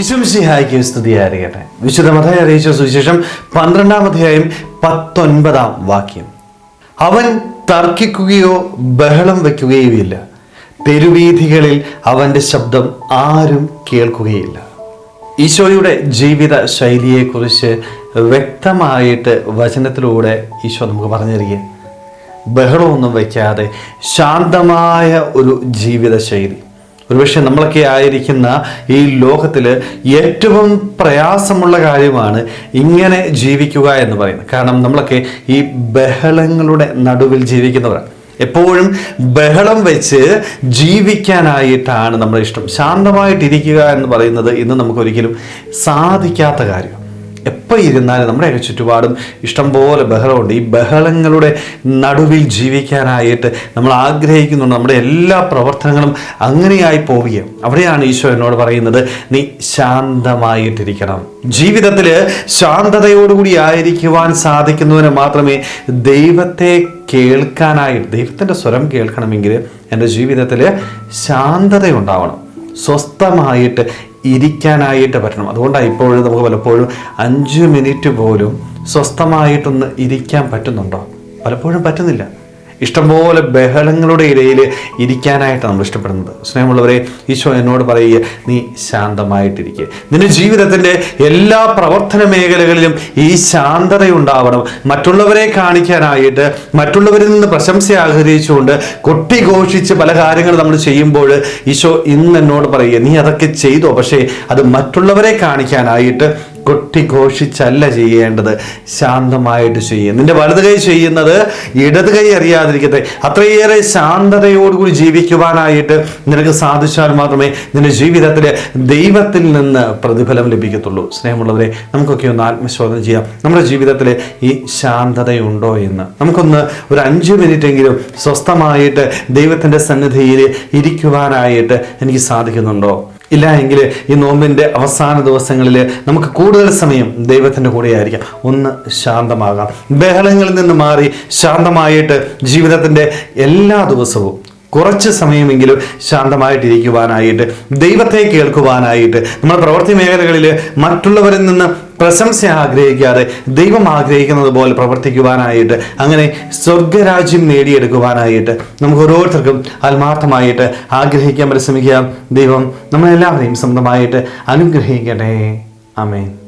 വിശ്വംസിഹായിക്ക് സ്തുതിയായിരിക്കട്ടെ വിശുദ്ധ മത അറിയിച്ച സുവിശേഷം പന്ത്രണ്ടാം അധ്യായം പത്തൊൻപതാം വാക്യം. അവൻ തർക്കിക്കുകയോ ബഹളം വയ്ക്കുകയുമില്ല തെരുവീഥികളിൽ അവന്റെ ശബ്ദം ആരും കേൾക്കുകയില്ല. ഈശോയുടെ ജീവിത ശൈലിയെക്കുറിച്ച് വ്യക്തമായിട്ട് വചനത്തിലൂടെ ഈശോ നമുക്ക് പറഞ്ഞു തരികയും ബഹളമൊന്നും വയ്ക്കാതെ ശാന്തമായ ഒരു ജീവിത ശൈലി. ഒരുപക്ഷെ നമ്മളൊക്കെ ആയിരിക്കുന്ന ഈ ലോകത്തിൽ ഏറ്റവും പ്രയാസമുള്ള കാര്യമാണ് ഇങ്ങനെ ജീവിക്കുക എന്ന് പറയുന്നത്. കാരണം നമ്മളൊക്കെ ഈ ബഹളങ്ങളുടെ നടുവിൽ ജീവിക്കുന്നവരാണ് എപ്പോഴും ബഹളം വെച്ച് ജീവിക്കാനായിട്ടാണ് നമ്മുടെ ഇഷ്ടം. ശാന്തമായിട്ടിരിക്കുക എന്ന് പറയുന്നത് ഇന്ന് നമുക്കൊരിക്കലും സാധിക്കാത്ത കാര്യം. എപ്പോൾ ഇരുന്നാലും നമ്മുടെയൊക്കെ ചുറ്റുപാടും ഇഷ്ടംപോലെ ബഹളമുണ്ട്. ഈ ബഹളങ്ങളുടെ നടുവിൽ ജീവിക്കാനായിട്ട് നമ്മൾ ആഗ്രഹിക്കുന്നുണ്ട്. നമ്മുടെ എല്ലാ പ്രവർത്തനങ്ങളും അങ്ങനെയായി പോവുകയും അവിടെയാണ് ഈശോ എന്നോട് പറയുന്നത് നീ ശാന്തമായിട്ടിരിക്കണം. ജീവിതത്തിൽ ശാന്തതയോടുകൂടി ആയിരിക്കുവാൻ സാധിക്കുന്നതിന് മാത്രമേ ദൈവത്തെ കേൾക്കാനായിട്ട് ദൈവത്തിന്റെ സ്വരം കേൾക്കണമെങ്കിൽ എന്റെ ജീവിതത്തിൽ ശാന്തതയുണ്ടാവണം. സ്വസ്ഥമായിട്ട് ഇരിക്കാനായിട്ട് പറ്റണം. അതുകൊണ്ടാണ് ഇപ്പോഴും നമുക്ക് പലപ്പോഴും അഞ്ച് മിനിറ്റ് പോലും സ്വസ്ഥമായിട്ടൊന്ന് ഇരിക്കാൻ പറ്റുന്നുണ്ടോ? പലപ്പോഴും പറ്റുന്നില്ല. ഇഷ്ടംപോലെ ബഹളങ്ങളുടെ ഇടയിൽ ഇരിക്കാനായിട്ടാണ് നമ്മൾ ഇഷ്ടപ്പെടുന്നത്. സ്നേഹമുള്ളവരെ ഈശോ എന്നോട് പറയുക നീ ശാന്തമായിട്ടിരിക്കുക നിന്റെ ജീവിതത്തിന്റെ എല്ലാ പ്രവർത്തന മേഖലകളിലും ഈ ശാന്തത ഉണ്ടാവണം മറ്റുള്ളവരെ കാണിക്കാനായിട്ട് മറ്റുള്ളവരിൽ നിന്ന് പ്രശംസ ആഗ്രഹിച്ചുകൊണ്ട് കൊട്ടിഘോഷിച്ച് പല കാര്യങ്ങൾ നമ്മൾ ചെയ്യുമ്പോൾ ഈശോ ഇന്ന് എന്നോട് പറയുക നീ അതൊക്കെ ചെയ്തോ? പക്ഷേ അത് മറ്റുള്ളവരെ കാണിക്കാനായിട്ട് കൊട്ടിഘോഷിച്ചല്ല ചെയ്യേണ്ടത് ശാന്തമായിട്ട് ചെയ്യുക നിന്റെ വലത് കൈ ചെയ്യുന്നത് ഇടത് കൈ അറിയാതിരിക്കട്ടെ. അത്രയേറെ ശാന്തതയോടുകൂടി ജീവിക്കുവാനായിട്ട് നിനക്ക് സാധിച്ചാൽ മാത്രമേ നിന്റെ ജീവിതത്തിൽ ദൈവത്തിൽ നിന്ന് പ്രതിഫലം ലഭിക്കത്തുള്ളൂ. സ്നേഹമുള്ളവരെ നമുക്കൊക്കെ ഒന്ന് ആത്മശോധന ചെയ്യാം. നമ്മുടെ ജീവിതത്തിൽ ഈ ശാന്തതയുണ്ടോ എന്ന്. നമുക്കൊന്ന് ഒരു അഞ്ച് മിനിറ്റ് എങ്കിലും സ്വസ്ഥമായിട്ട് ദൈവത്തിന്റെ സന്നിധിയിൽ ഇരിക്കുവാനായിട്ട് എനിക്ക് സാധിക്കുന്നുണ്ടോ? ഇല്ല എങ്കിൽ ഈ നോമ്പിന്റെ അവസാന ദിവസങ്ങളിൽ നമുക്ക് കൂടുതൽ സമയം ദൈവത്തിന്റെ കൂടെ ആയിരിക്കാം ഒന്ന് ശാന്തമാകാം. ബഹളങ്ങളിൽ നിന്ന് മാറി ശാന്തമായിട്ട് ജീവിതത്തിന്റെ എല്ലാ ദിവസവും കുറച്ച് സമയമെങ്കിലും ശാന്തമായിട്ടിരിക്കുവാനായിട്ട് ദൈവത്തെ കേൾക്കുവാനായിട്ട് നമ്മൾ പ്രവൃത്തി മേഖലകളിൽ മറ്റുള്ളവരിൽ നിന്ന് പ്രശംസ ആഗ്രഹിക്കാതെ ദൈവം ആഗ്രഹിക്കുന്നത് പോലെ പ്രവർത്തിക്കുവാനായിട്ട് അങ്ങനെ സ്വർഗരാജ്യം നേടിയെടുക്കുവാനായിട്ട് നമുക്ക് ഓരോരുത്തർക്കും ആത്മാർത്ഥമായിട്ട് ആഗ്രഹിക്കാൻ പരിശ്രമിക്കാം. ദൈവം നമ്മളെല്ലാവരെയും സ്വന്തമായിട്ട് അനുഗ്രഹിക്കട്ടെ. ആമേൻ.